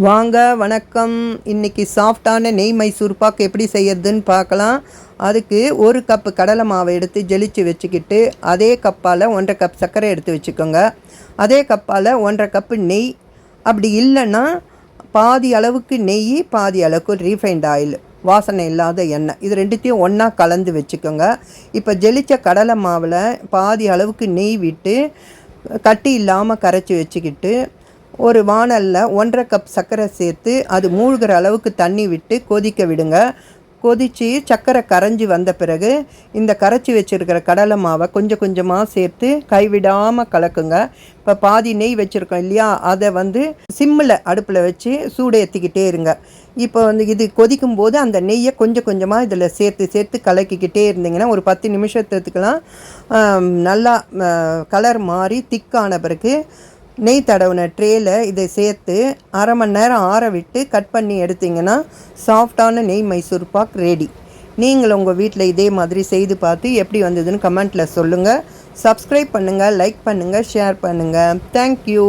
வாங்க வணக்கம். இன்றைக்கி சாஃப்டான நெய் மைசூர் பாக் எப்படி செய்யறதுன்னு பார்க்கலாம். அதுக்கு ஒரு கப்பு கடலை மாவை எடுத்து ஜெலிச்சு வச்சுக்கிட்டு அதே கப்பால் ஒன்றரை கப் சர்க்கரை எடுத்து வச்சுக்கோங்க. அதே கப்பால் ஒன்றரை கப்பு நெய். அப்படி இல்லைன்னா பாதி அளவுக்கு நெய் பாதி அளவுக்கு ரீஃபைண்ட் ஆயில் வாசனை இல்லாத எண்ணெய். இது ரெண்டுத்தையும் ஒன்றா கலந்து வச்சுக்கோங்க. இப்போ ஜெலித்த கடலை மாவில் பாதி அளவுக்கு நெய் விட்டு கட்டி இல்லாமல் கரைச்சி வச்சுக்கிட்டு ஒரு வாணலில் ஒன்றரை கப் சர்க்கரை சேர்த்து அது மூழ்கிற அளவுக்கு தண்ணி விட்டு கொதிக்க விடுங்க. கொதித்து சர்க்கரை கரைஞ்சி வந்த பிறகு இந்த கரைச்சி வச்சுருக்கிற கடலை மாவை கொஞ்சம் கொஞ்சமாக சேர்த்து கைவிடாமல் கலக்குங்க. இப்போ பாதி நெய் வச்சுருக்கோம் இல்லையா? அதை வந்து சிம்மில் அடுப்பில் வச்சு சூடு ஏற்றிக்கிட்டே இருங்க. இப்போ வந்து இது கொதிக்கும் போது அந்த நெய்யை கொஞ்சம் கொஞ்சமாக இதில் சேர்த்து சேர்த்து கலக்கிக்கிட்டே இருந்தீங்கன்னா ஒரு பத்து நிமிஷத்துக்குலாம் நல்லா கலர் மாறி திக்கான பிறகு நெய் தடவின ட்ரேயில் இதை சேர்த்து அரை மணி நேரம் ஆற விட்டு கட் பண்ணி எடுத்தீங்கன்னா சாஃப்டான நெய் மைசூர் பாக் ரெடி நீங்கள் உங்கள் வீட்டில் இதே மாதிரி செய்து பார்த்து எப்படி வந்ததுன்னு கமெண்ட்டில் சொல்லுங்கள் சப்ஸ்கிரைப் பண்ணுங்கள் லைக் பண்ணுங்கள் ஷேர் பண்ணுங்கள் தேங்க்யூ